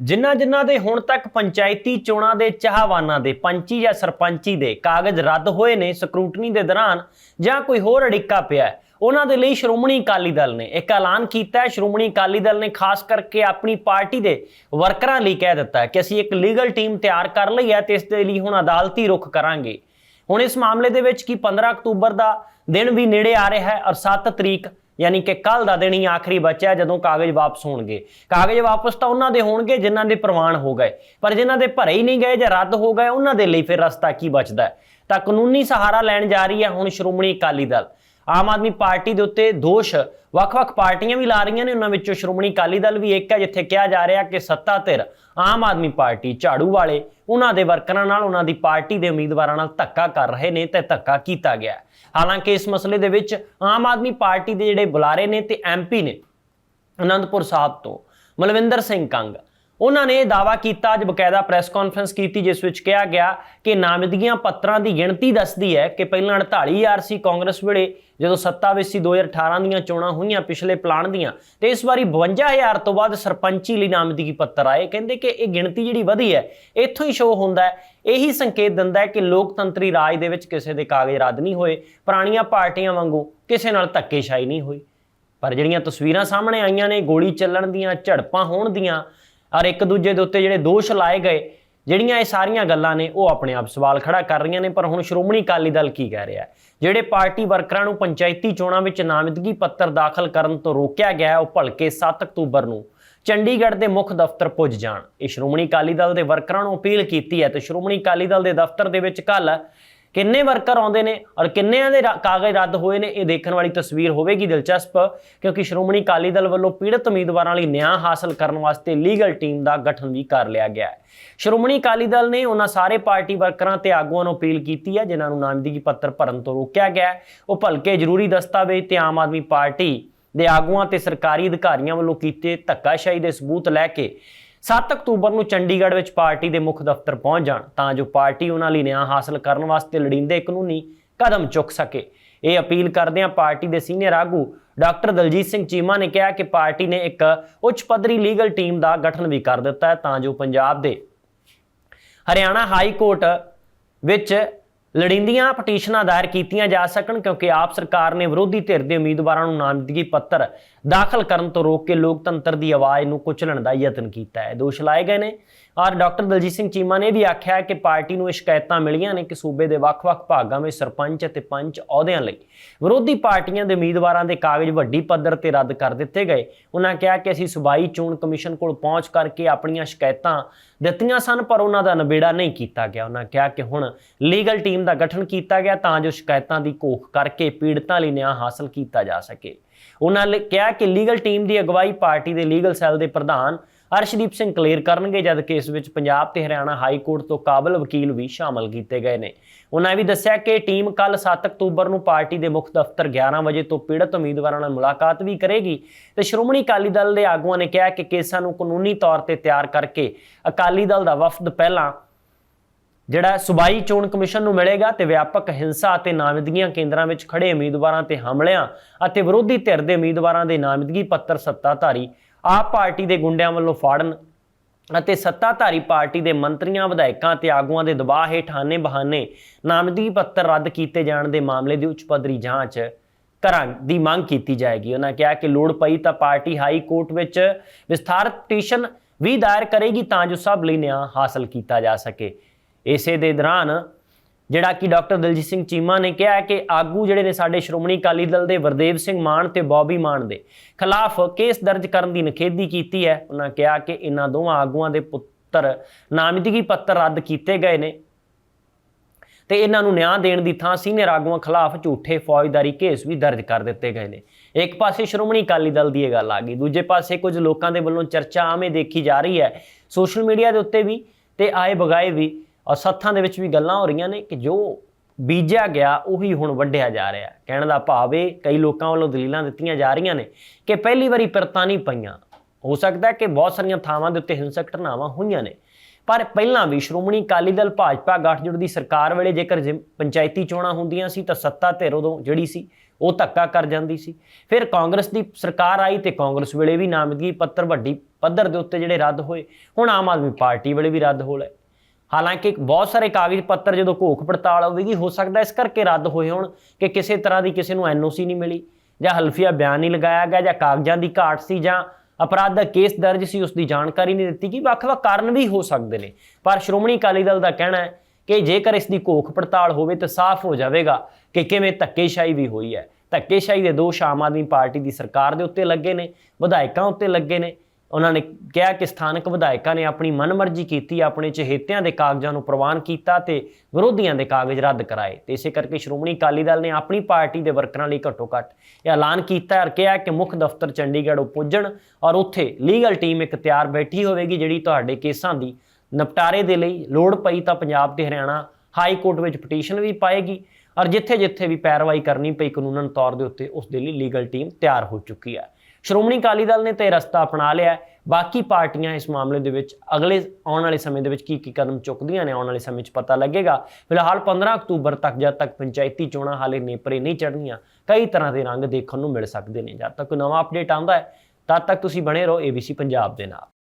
ਜਿਨ੍ਹਾਂ ਜਿਨ੍ਹਾਂ ਦੇ ਹੁਣ ਤੱਕ ਪੰਚਾਇਤੀ ਚੋਣਾਂ ਦੇ ਚਾਹਵਾਨਾਂ ਦੇ ਪੰਚੀ ਜਾਂ ਸਰਪੰਚੀ ਦੇ ਕਾਗਜ਼ ਰੱਦ ਹੋਏ ਨੇ ਸਕਰੂਟਨੀ ਦੇ ਦੌਰਾਨ ਜਾਂ ਕੋਈ ਹੋਰ ਅੜਿੱਕਾ ਪਿਆ ਉਹਨਾਂ ਦੇ ਲਈ ਸ਼੍ਰੋਮਣੀ ਅਕਾਲੀ ਦਲ ਨੇ ਇੱਕ ਐਲਾਨ ਕੀਤਾ ਹੈ। ਸ਼੍ਰੋਮਣੀ ਅਕਾਲੀ ਦਲ ਨੇ ਖਾਸ ਕਰਕੇ ਆਪਣੀ ਪਾਰਟੀ ਦੇ ਵਰਕਰਾਂ ਲਈ ਕਹਿ ਦਿੱਤਾ ਹੈ ਕਿ ਅਸੀਂ ਇੱਕ ਲੀਗਲ ਟੀਮ ਤਿਆਰ ਕਰ ਲਈ ਹੈ ਤੇ ਇਸ ਦੇ ਲਈ ਹੁਣ ਅਦਾਲਤੀ ਰੁਖ ਕਰਾਂਗੇ। ਹੁਣ ਇਸ ਮਾਮਲੇ ਦੇ ਵਿੱਚ ਕੀ 15 ਅਕਤੂਬਰ ਦਾ ਦਿਨ ਵੀ ਨੇੜੇ ਆ ਰਿਹਾ ਹੈ ਔਰ 7 ਤਰੀਕ ਯਾਨੀ ਕਿ ਕੱਲ ਦਾ ਦਿਨ ਹੀ ਆਖਰੀ ਬਚਿਆ ਜਦੋਂ ਕਾਗਜ਼ ਵਾਪਸ ਹੋਣਗੇ। ਕਾਗਜ਼ ਵਾਪਸ ਤਾਂ ਉਹਨਾਂ ਦੇ ਹੋਣਗੇ ਜਿਨ੍ਹਾਂ ਦੇ ਪ੍ਰਵਾਨ ਹੋ ਗਏ। ਪਰ ਜਿਨ੍ਹਾਂ ਦੇ ਭਰੇ ਹੀ ਨਹੀਂ ਗਏ ਜਾਂ ਰੱਦ ਹੋ ਗਏ, ਉਹਨਾਂ ਦੇ ਲਈ ਫਿਰ ਰਸਤਾ ਕੀ ਬਚਦਾ ਤਾਂ ਕਾਨੂੰਨੀ ਸਹਾਰਾ ਲੈਣ ਜਾ ਰਹੀ ਹੈ ਹੁਣ ਸ਼੍ਰੋਮਣੀ ਅਕਾਲੀ ਦਲ। ਆਮ ਆਦਮੀ ਪਾਰਟੀ ਦੇ ਉੱਤੇ ਦੋਸ਼। ਵੱਖ-ਵੱਖ ਪਾਰਟੀਆਂ ਵੀ ਲਾ ਰਹੀਆਂ ਨੇ। ਉਹਨਾਂ ਵਿੱਚੋਂ ਸ਼੍ਰੋਮਣੀ ਅਕਾਲੀ ਦਲ ਵੀ ਇੱਕ ਹੈ, ਜਿੱਥੇ ਕਿਹਾ ਜਾ ਰਿਹਾ ਕਿ ਸੱਤਾ ਧਿਰ ਆਮ ਆਦਮੀ ਪਾਰਟੀ ਝਾੜੂ ਵਾਲੇ, ਉਹਨਾਂ ਦੇ ਵਰਕਰਾਂ ਨਾਲ, ਉਹਨਾਂ ਦੀ ਪਾਰਟੀ ਦੇ ਉਮੀਦਵਾਰਾਂ ਨਾਲ ਧੱਕਾ ਕਰ ਰਹੇ ਨੇ ਤੇ ਧੱਕਾ ਕੀਤਾ ਗਿਆ ਹਾਲਾਂਕਿ ਇਸ ਮਸਲੇ ਦੇ ਵਿੱਚ ਆਮ ਆਦਮੀ ਪਾਰਟੀ ਦੇ ਜਿਹੜੇ ਬੁਲਾਰੇ ਨੇ ਤੇ ਐਮਪੀ ਨੇ ਅਨੰਦਪੁਰ ਸਾਹਿਬ ਤੋਂ ਮਲਵਿੰਦਰ ਸਿੰਘ ਕੰਗ ਉਹਨਾਂ ਨੇ ਦਾਵਾ ਕੀਤਾ, ਅੱਜ ਬਕਾਇਦਾ ਪ੍ਰੈਸ ਕਾਨਫਰੰਸ ਕੀਤੀ, ਜਿਸ ਵਿੱਚ ਕਿਹਾ ਗਿਆ ਕਿ ਨਾਮਜ਼ਦਗੀਆਂ ਪੱਤਰਾਂ ਦੀ ਗਿਣਤੀ ਦੱਸਦੀ ਹੈ ਕਿ ਪਹਿਲਾਂ 48000 ਸੀ ਕਾਂਗਰਸ ਵੇਲੇ, ਜਦੋਂ ਸੱਤਾ ਵਿੱਚ ਸੀ 2018 ਦੀਆਂ ਚੋਣਾਂ ਹੋਈਆਂ, ਪਿਛਲੇ ਪਲਾਨ ਦੀਆਂ। ਤੇ ਇਸ ਵਾਰੀ 52000 ਤੋਂ ਬਾਅਦ ਸਰਪੰਚੀ ਲਈ ਨਾਮਜ਼ਦਗੀ ਪੱਤਰ ਆਏ। ਕਹਿੰਦੇ ਕਿ ਇਹ ਗਿਣਤੀ ਜਿਹੜੀ ਵਧੀ ਹੈ, ਇੱਥੋਂ ਹੀ ਸ਼ੋਅ ਹੁੰਦਾ ਹੈ। ਇਹੀ ਸੰਕੇਤ ਦਿੰਦਾ ਹੈ ਕਿ ਲੋਕਤੰਤਰੀ ਰਾਜ ਦੇ ਵਿੱਚ ਕਿਸੇ ਦੇ ਕਾਗਜ਼ ਰੱਦ ਨਹੀਂ ਹੋਏ, ਪੁਰਾਣੀਆਂ ਪਾਰਟੀਆਂ ਵਾਂਗੂ ਕਿਸੇ ਨਾਲ ਧੱਕੇਸ਼ਾਹੀ ਨਹੀਂ ਹੋਈ। ਪਰ ਜਿਹੜੀਆਂ ਤਸਵੀਰਾਂ ਸਾਹਮਣੇ ਆਈਆਂ ਨੇ, ਗੋਲੀ ਚੱਲਣ ਦੀਆਂ, ਝੜਪਾਂ ਹੋਣ ਦੀਆਂ ਔਰ ਇੱਕ ਦੂਜੇ ਦੇ ਉੱਤੇ ਜਿਹੜੇ ਦੋਸ਼ ਲਾਏ ਗਏ, ਜਿਹੜੀਆਂ ਇਹ ਸਾਰੀਆਂ ਗੱਲਾਂ ਨੇ, ਉਹ ਆਪਣੇ ਆਪ ਸਵਾਲ ਖੜਾ ਕਰ ਰਹੀਆਂ ਨੇ, ਪਰ ਹੁਣ ਸ਼੍ਰੋਮਣੀ ਅਕਾਲੀ ਦਲ ਕੀ ਕਹਿ ਰਿਹਾ ਜਿਹੜੇ ਪਾਰਟੀ ਵਰਕਰਾਂ ਨੂੰ ਪੰਚਾਇਤੀ ਚੋਣਾਂ ਵਿੱਚ ਨਾਮਜ਼ਦਗੀ ਪੱਤਰ ਦਾਖਲ ਕਰਨ ਤੋਂ ਰੋਕਿਆ ਗਿਆ ਉਹ ਭਲਕੇ 7 ਅਕਤੂਬਰ ਨੂੰ ਚੰਡੀਗੜ੍ਹ ਦੇ ਮੁੱਖ ਦਫ਼ਤਰ ਪੁੱਜ ਜਾਣ। ਇਹ ਸ਼੍ਰੋਮਣੀ ਅਕਾਲੀ ਦਲ ਦੇ ਵਰਕਰਾਂ ਨੂੰ ਅਪੀਲ ਕੀਤੀ ਹੈ ਤੇ ਸ਼੍ਰੋਮਣੀ ਅਕਾਲੀ ਦਲ ਦੇ ਦਫ਼ਤਰ ਦੇ ਵਿੱਚ ਕੱਲ ਕਿੰਨੇ ਵਰਕਰ ਆਉਂਦੇ ਨੇ ਔਰ ਕਿੰਨਿਆਂ ਦੇ ਰਾ- ਕਾਗਜ਼ ਰੱਦ ਹੋਏ ਨੇ, ਇਹ ਦੇਖਣ ਵਾਲੀ ਤਸਵੀਰ ਹੋਵੇਗੀ ਦਿਲਚਸਪ, ਕਿਉਂਕਿ ਸ਼੍ਰੋਮਣੀ ਅਕਾਲੀ ਦਲ ਵੱਲੋਂ ਪੀੜਤ ਉਮੀਦਵਾਰਾਂ ਲਈ ਨਿਆਂ ਹਾਸਲ ਕਰਨ ਵਾਸਤੇ ਲੀਗਲ ਟੀਮ ਦਾ ਗਠਨ ਵੀ ਕਰ ਲਿਆ ਗਿਆ ਹੈ। ਸ਼੍ਰੋਮਣੀ ਅਕਾਲੀ ਦਲ ਨੇ ਉਹਨਾਂ ਸਾਰੇ ਪਾਰਟੀ ਵਰਕਰਾਂ ਤੇ ਆਗੂਆਂ ਨੂੰ ਅਪੀਲ ਕੀਤੀ ਹੈ, ਜਿਨ੍ਹਾਂ ਨੂੰ ਨਾਮਜ਼ਦਗੀ ਪੱਤਰ ਭਰਨ ਤੋਂ ਰੋਕਿਆ ਗਿਆ ਉਹ ਭਲਕੇ ਜ਼ਰੂਰੀ ਦਸਤਾਵੇਜ਼ ਤੇ ਆਮ ਆਦਮੀ ਪਾਰਟੀ ਦੇ ਆਗੂਆਂ ਤੇ ਸਰਕਾਰੀ ਅਧਿਕਾਰੀਆਂ ਵੱਲੋਂ ਕੀਤੇ ਧੱਕਾਸ਼ਾਹੀ ਦੇ ਸਬੂਤ ਲੈ ਕੇ 7 ਅਕਤੂਬਰ ਨੂੰ ਚੰਡੀਗੜ੍ਹ ਵਿੱਚ ਪਾਰਟੀ ਦੇ ਮੁੱਖ ਦਫ਼ਤਰ ਪਹੁੰਚ ਜਾਣ, ਤਾਂ ਜੋ ਪਾਰਟੀ ਉਹਨਾਂ ਲਈ ਨਿਆਂ ਹਾਸਲ ਕਰਨ ਵਾਸਤੇ ਲੋੜੀਂਦੇ ਕਾਨੂੰਨੀ ਕਦਮ ਚੁੱਕ ਸਕੇ। ਇਹ ਅਪੀਲ ਕਰਦਿਆਂ ਪਾਰਟੀ ਦੇ ਸੀਨੀਅਰ ਆਗੂ ਡਾਕਟਰ ਦਲਜੀਤ ਸਿੰਘ ਚੀਮਾ ਨੇ ਕਿਹਾ ਕਿ ਪਾਰਟੀ ਨੇ ਇੱਕ ਉੱਚ ਪੱਧਰੀ ਲੀਗਲ ਟੀਮ ਦਾ ਗਠਨ ਵੀ ਕਰ ਦਿੱਤਾ ਹੈ, ਤਾਂ ਜੋ ਪੰਜਾਬ ਦੇ ਹਰਿਆਣਾ ਹਾਈ ਕੋਰਟ ਵਿੱਚ ਲੜਿੰਦੀਆਂ ਪਟੀਸ਼ਨਾਂ ਦਾਇਰ ਕੀਤੀਆਂ ਜਾ ਸਕਣ ਕਿਉਂਕਿ ਆਪ ਸਰਕਾਰ ਨੇ ਵਿਰੋਧੀ ਧਿਰ ਦੇ ਉਮੀਦਵਾਰਾਂ ਨੂੰ ਨਾਮਜ਼ਦਗੀ ਪੱਤਰ ਦਾਖਲ ਕਰਨ ਤੋਂ ਰੋਕ ਕੇ ਲੋਕਤੰਤਰ ਦੀ ਆਵਾਜ਼ ਨੂੰ ਕੁਚਲਣ ਦਾ ਯਤਨ ਕੀਤਾ ਹੈ। ਦੋਸ਼ ਲਾਏ ਗਏ ਨੇ। ਔਰ ਡਾਕਟਰ ਦਲਜੀਤ ਸਿੰਘ ਚੀਮਾ ਨੇ ਵੀ ਆਖਿਆ ਕਿ ਪਾਰਟੀ ਨੂੰ ਇਹ ਸ਼ਿਕਾਇਤਾਂ ਮਿਲੀਆਂ ਨੇ ਕਿ ਸੂਬੇ ਦੇ ਵੱਖ-ਵੱਖ ਭਾਗਾਂ ਵਿੱਚ ਸਰਪੰਚ ਅਤੇ ਪੰਚ ਅਹੁਦਿਆਂ ਲਈ ਵਿਰੋਧੀ ਪਾਰਟੀਆਂ ਦੇ ਉਮੀਦਵਾਰਾਂ ਦੇ ਕਾਗਜ਼ ਵੱਡੀ ਪੱਧਰ ਤੇ ਰੱਦ ਕਰ ਦਿੱਤੇ ਗਏ। ਉਹਨਾਂ ਕਿਹਾ ਕਿ ਅਸੀਂ ਸੂਬਾਈ ਚੋਣ ਕਮਿਸ਼ਨ ਕੋਲ ਪਹੁੰਚ ਕਰਕੇ ਆਪਣੀਆਂ ਸ਼ਿਕਾਇਤਾਂ ਦਿੱਤੀਆਂ ਸਨ, ਪਰ ਉਹਨਾਂ ਦਾ ਨਿਬੇੜਾ ਨਹੀਂ ਕੀਤਾ ਗਿਆ। ਉਹਨਾਂ ਕਿਹਾ ਕਿ ਹੁਣ ਲੀਗਲ ਟੀਮ ਦਾ ਗਠਨ ਕੀਤਾ ਗਿਆ, ਤਾਂ ਜੋ ਸ਼ਿਕਾਇਤਾਂ ਦੀ ਘੋਖ ਕਰਕੇ ਪੀੜਤਾਂ ਲਈ ਨਿਆਂ ਹਾਸਲ ਕੀਤਾ ਜਾ ਸਕੇ। ਉਹਨਾਂ ਨੇ ਕਿਹਾ ਕਿ ਲੀਗਲ ਟੀਮ ਦੀ ਅਗਵਾਈ ਪਾਰਟੀ ਦੇ ਲੀਗਲ ਸੈੱਲ ਦੇ ਪ੍ਰਧਾਨ ਅਰਸ਼ਦੀਪ ਸਿੰਘ ਕਲੀਅਰ ਕਰਨਗੇ ਜਦ ਕਿ ਇਸ ਵਿੱਚ ਪੰਜਾਬ ਤੇ ਹਰਿਆਣਾ ਹਾਈ ਕੋਰਟ ਤੋਂ ਕਾਬਲ ਵਕੀਲ ਵੀ ਸ਼ਾਮਲ ਕੀਤੇ ਗਏ ਨੇ। ਉਹਨਾਂ ਇਹ ਵੀ ਦੱਸਿਆ ਕਿ ਟੀਮ ਕੱਲ 7 ਅਕਤੂਬਰ ਨੂੰ ਪਾਰਟੀ ਦੇ ਮੁੱਖ ਦਫ਼ਤਰ 11 ਵਜੇ ਤੋਂ ਪੀੜਤ ਉਮੀਦਵਾਰਾਂ ਨਾਲ ਮੁਲਾਕਾਤ ਵੀ ਕਰੇਗੀ। ਤੇ ਸ਼੍ਰੋਮਣੀ ਅਕਾਲੀ ਦਲ ਦੇ ਆਗੂਆਂ ਨੇ ਕਿਹਾ ਕਿ ਕੇਸਾਂ ਨੂੰ ਕਾਨੂੰਨੀ ਤੌਰ ਤੇ ਤਿਆਰ ਕਰਕੇ ਅਕਾਲੀ ਦਲ ਦਾ ਵਫਦ ਪਹਿਲਾਂ ਜਿਹੜਾ ਸੂਬਾਈ ਚੋਣ ਕਮਿਸ਼ਨ ਨੂੰ ਮਿਲੇਗਾ ਤੇ ਵਿਆਪਕ ਹਿੰਸਾ ਅਤੇ ਨਾਮਜ਼ਦਗੀਆਂ ਕੇਂਦਰਾਂ ਵਿੱਚ ਖੜੇ ਉਮੀਦਵਾਰਾਂ ਤੇ ਹਮਲਿਆਂ ਅਤੇ ਵਿਰੋਧੀ ਧਿਰ ਦੇ ਉਮੀਦਵਾਰਾਂ ਦੇ ਨਾਮਜ਼ਦਗੀ ਪੱਤਰ ਸੱਤਾਧਾਰੀ ਆਪ ਪਾਰਟੀ ਦੇ ਗੁੰਡਿਆਂ ਵੱਲੋਂ ਫਾੜਨ ਅਤੇ ਸੱਤਾਧਾਰੀ ਪਾਰਟੀ ਦੇ ਮੰਤਰੀਆਂ, ਵਿਧਾਇਕਾਂ ਤੇ ਆਗੂਆਂ ਦੇ ਦਬਾਅ ਹੇਠ ਆਨੇ ਬਹਾਨੇ ਨਾਮਜ਼ਦਗੀ ਪੱਤਰ ਰੱਦ ਕੀਤੇ ਜਾਣ ਦੇ ਮਾਮਲੇ ਦੀ ਉੱਚ ਪੱਧਰੀ ਜਾਂਚ ਕਰਾਂ ਦੀ ਮੰਗ ਕੀਤੀ ਜਾਏਗੀ। ਉਹਨਾਂ ਕਿਹਾ ਕਿ ਲੋੜ ਪਈ ਤਾਂ ਪਾਰਟੀ ਹਾਈ ਕੋਰਟ ਵਿੱਚ ਵਿਸਥਾਰਤ ਪਟੀਸ਼ਨ ਵੀ ਦਾਇਰ ਕਰੇਗੀ ਤਾਂ ਜੋ ਸਭ ਲਈ ਨਿਆਂ ਹਾਸਲ ਕੀਤਾ ਜਾ ਸਕੇ। ਇਸੇ ਦੇ ਦੌਰਾਨ ਜਿਹੜਾ ਕਿ ਡਾਕਟਰ ਦਲਜੀਤ ਸਿੰਘ ਚੀਮਾ ਨੇ ਕਿਹਾ ਕਿ ਆਗੂ ਜਿਹੜੇ ਨੇ ਸਾਡੇ ਸ਼੍ਰੋਮਣੀ ਅਕਾਲੀ ਦਲ ਦੇ ਵਰਦੇਵ ਸਿੰਘ ਮਾਨ ਤੇ ਬੌਬੀ ਮਾਨ ਦੇ ਖਿਲਾਫ ਕੇਸ ਦਰਜ ਕਰਨ ਦੀ ਨਿਖੇਧੀ ਕੀਤੀ ਹੈ। ਉਹਨਾਂ ਕਿਹਾ ਕਿ ਇਹਨਾਂ ਦੋਵਾਂ ਆਗੂਆਂ ਦੇ ਪੁੱਤਰ ਨਾਮਜ਼ਦਗੀ ਪੱਤਰ ਰੱਦ ਕੀਤੇ ਗਏ ਨੇ ਤੇ ਇਹਨਾਂ ਨੂੰ ਨਿਆਂ ਦੇਣ ਦੀ ਥਾਂ ਸੀਨੀਅਰ ਆਗੂਆਂ ਖਿਲਾਫ ਝੂਠੇ ਫੌਜਦਾਰੀ ਕੇਸ ਵੀ ਦਰਜ ਕਰ ਦਿੱਤੇ ਗਏ ਨੇ। ਇੱਕ ਪਾਸੇ ਸ਼੍ਰੋਮਣੀ ਅਕਾਲੀ ਦਲ ਦੀ ਇਹ ਗੱਲ ਆ ਗਈ, ਦੂਜੇ ਪਾਸੇ ਕੁਝ ਲੋਕਾਂ ਦੇ ਵੱਲੋਂ ਚਰਚਾ ਆਵੇਂ ਦੇਖੀ ਜਾ ਰਹੀ ਹੈ। ਸੋਸ਼ਲ ਮੀਡੀਆ ਦੇ ਉੱਤੇ ਵੀ ਤੇ ਆਏ ਬਗਾਏ ਵੀ ਔਰ ਸੱਥਾਂ ਦੇ ਵਿੱਚ ਵੀ ਗੱਲਾਂ ਹੋ ਰਹੀਆਂ ਨੇ ਕਿ ਜੋ ਬੀਜਿਆ ਗਿਆ ਉਹੀ ਹੁਣ ਵੱਢਿਆ ਜਾ ਰਿਹਾ। ਕਹਿਣ ਦਾ ਭਾਵ ਇਹ ਕਈ ਲੋਕਾਂ ਵੱਲੋਂ ਦਲੀਲਾਂ ਦਿੱਤੀਆਂ ਜਾ ਰਹੀਆਂ ਨੇ ਕਿ ਪਹਿਲੀ ਵਾਰੀ ਪਿਰਤਾਂ ਨਹੀਂ ਪਈਆਂ। ਹੋ ਸਕਦਾ ਹੈ ਕਿ ਬਹੁਤ ਸਾਰੀਆਂ ਥਾਵਾਂ ਦੇ ਉੱਤੇ ਹਿੰਸਕ ਘਟਨਾਵਾਂ ਹੋਈਆਂ ਨੇ। ਪਰ ਪਹਿਲਾਂ ਵੀ ਸ਼੍ਰੋਮਣੀ ਅਕਾਲੀ ਦਲ ਭਾਜਪਾ ਗੱਠਜੋੜ ਦੀ ਸਰਕਾਰ ਵੇਲੇ ਜੇਕਰ ਜਿਮ- ਪੰਚਾਇਤੀ ਚੋਣਾਂ ਹੁੰਦੀਆਂ ਸੀ ਤਾਂ ਸੱਤਾ ਧਿਰ ਉਦੋਂ ਜਿਹੜੀ ਸੀ, ਉਹ ਧੱਕਾ ਕਰ ਜਾਂਦੀ ਸੀ। ਫਿਰ ਕਾਂਗਰਸ ਦੀ ਸਰਕਾਰ ਆਈ ਤੇ ਕਾਂਗਰਸ ਵੇਲੇ ਵੀ ਨਾਮਜ਼ਦਗੀ ਪੱਤਰ ਵੱਡੀ ਪੱਧਰ ਦੇ ਉੱਤੇ ਜਿਹੜੇ ਰੱਦ ਹੋਏ। ਹੁਣ ਆਮ ਆਦਮੀ ਪਾਰਟੀ ਵੇਲੇ ਵੀ ਰੱਦ ਹੋ ਲਏ। ਹਾਲਾਂਕਿ ਬਹੁਤ ਸਾਰੇ ਕਾਗਜ਼ ਪੱਤਰ ਜਦੋਂ ਘੋਖ ਪੜਤਾਲ ਹੋਵੇਗੀ ਹੋ ਸਕਦਾ ਇਸ ਕਰਕੇ ਰੱਦ ਹੋਏ ਹੋਣ ਕਿ ਕਿਸੇ ਤਰ੍ਹਾਂ ਦੀ ਕਿਸੇ ਨੂੰ ਐਨਓਸੀ ਨਹੀਂ ਮਿਲੀ ਜਾਂ ਹਲਫੀਆ ਬਿਆਨ ਨਹੀਂ ਲਗਾਇਆ ਗਿਆ ਜਾਂ ਕਾਗਜ਼ਾਂ ਦੀ ਘਾਟ ਸੀ ਜਾਂ ਅਪਰਾਧ ਦਾ ਕੇਸ ਦਰਜ ਸੀ, ਉਸ ਦੀ ਜਾਣਕਾਰੀ ਨਹੀਂ ਦਿੱਤੀ ਕਿ ਵੱਖ-ਵੱਖ ਕਾਰਨ ਵੀ ਹੋ ਸਕਦੇ ਨੇ, ਪਰ ਸ਼੍ਰੋਮਣੀ ਅਕਾਲੀ ਦਲ ਦਾ ਕਹਿਣਾ ਹੈ ਕਿ ਜੇਕਰ ਇਸ ਦੀ ਘੋਖ ਪੜਤਾਲ ਹੋਵੇ ਤਾਂ ਸਾਫ਼ ਹੋ ਜਾਵੇਗਾ ਕਿ ਕਿਵੇਂ ਧੱਕੇਸ਼ਾਹੀ ਵੀ ਹੋਈ ਹੈ। ਧੱਕੇਸ਼ਾਹੀ ਦੇ ਦੋਸ਼ ਆਮ ਆਦਮੀ ਪਾਰਟੀ ਦੀ ਸਰਕਾਰ ਦੇ ਉੱਤੇ ਲੱਗੇ ਨੇ, ਵਿਧਾਇਕਾਂ ਉੱਤੇ ਲੱਗੇ ਨੇ ਉਹਨਾਂ ਨੇ ਕਿਹਾ ਕਿ ਸਥਾਨਕ ਵਿਧਾਇਕਾਂ ਨੇ ਆਪਣੀ ਮਨਮਰਜ਼ੀ ਕੀਤੀ, ਆਪਣੇ ਚਹੇਤਿਆਂ ਦੇ ਕਾਗਜ਼ਾਂ ਨੂੰ ਪ੍ਰਵਾਨ ਕੀਤਾ ਤੇ ਵਿਰੋਧੀਆਂ ਦੇ ਕਾਗਜ਼ ਰੱਦ ਕਰਾਏ ਤੇ ਇਸੇ ਕਰਕੇ ਸ਼੍ਰੋਮਣੀ ਅਕਾਲੀ ਦਲ ਨੇ ਆਪਣੀ ਪਾਰਟੀ ਦੇ ਵਰਕਰਾਂ ਲਈ ਘੱਟੋ ਘੱਟ ਇਹ ਐਲਾਨ ਕੀਤਾ ਹੈ ਕਿਹਾ ਕਿ ਮੁੱਖ ਦਫ਼ਤਰ ਚੰਡੀਗੜ੍ਹ ਉਹ ਪੁੱਜਣ ਔਰ ਉੱਥੇ ਲੀਗਲ ਟੀਮ ਇੱਕ ਤਿਆਰ ਬੈਠੀ ਹੋਵੇਗੀ ਜਿਹੜੀ ਤੁਹਾਡੇ ਕੇਸਾਂ ਦੀ ਨਿਪਟਾਰੇ ਦੇ ਲਈ ਲੋੜ ਪਈ ਤਾਂ ਪੰਜਾਬ ਤੇ ਹਰਿਆਣਾ ਹਾਈ ਕੋਰਟ ਵਿੱਚ ਪਟੀਸ਼ਨ ਵੀ ਪਾਏਗੀ ਔਰ ਜਿੱਥੇ-ਜਿੱਥੇ ਵੀ ਪੈਰਵਾਈ ਕਰਨੀ ਪਈ ਕਾਨੂੰਨਨ ਤੌਰ ਦੇ ਉੱਤੇ ਉਸ ਦੇ ਲਈ ਲੀਗਲ ਟੀਮ ਤਿਆਰ ਹੋ ਚੁੱਕੀ ਹੈ। ਸ਼੍ਰੋਮਣੀ ਅਕਾਲੀ ਦਲ ਨੇ ਤੇ ਰਸਤਾ ਅਪਣਾ ਲਿਆ ਬਾਕੀ ਪਾਰਟੀਆਂ ਇਸ ਮਾਮਲੇ ਦੇ ਵਿੱਚ ਅਗਲੇ ਆਉਣ ਵਾਲੇ ਸਮੇਂ ਦੇ ਵਿੱਚ ਕੀ ਕੀ ਕਦਮ ਚੁੱਕਦੀਆਂ ਨੇ ਆਉਣ ਵਾਲੇ ਸਮੇਂ 'ਚ ਪਤਾ ਲੱਗੇਗਾ। ਫਿਲਹਾਲ 15 ਅਕਤੂਬਰ ਤੱਕ ਜਦ ਤੱਕ ਪੰਚਾਇਤੀ ਚੋਣਾਂ ਹਾਲੇ ਨੇਪਰੇ ਨਹੀਂ ਚੜ੍ਹਨੀਆਂ, ਕਈ ਤਰ੍ਹਾਂ ਦੇ ਰੰਗ ਦੇਖਣ ਨੂੰ ਮਿਲ ਸਕਦੇ ਨੇ। ਜਦ ਤੱਕ ਕੋਈ ਨਵਾਂ ਅਪਡੇਟ ਆਉਂਦਾ ਹੈ, ਤਦ ਤੱਕ ਤੁਸੀਂ ਬਣੇ ਰਹੋ ABC ਪੰਜਾਬ ਦੇ ਨਾਲ।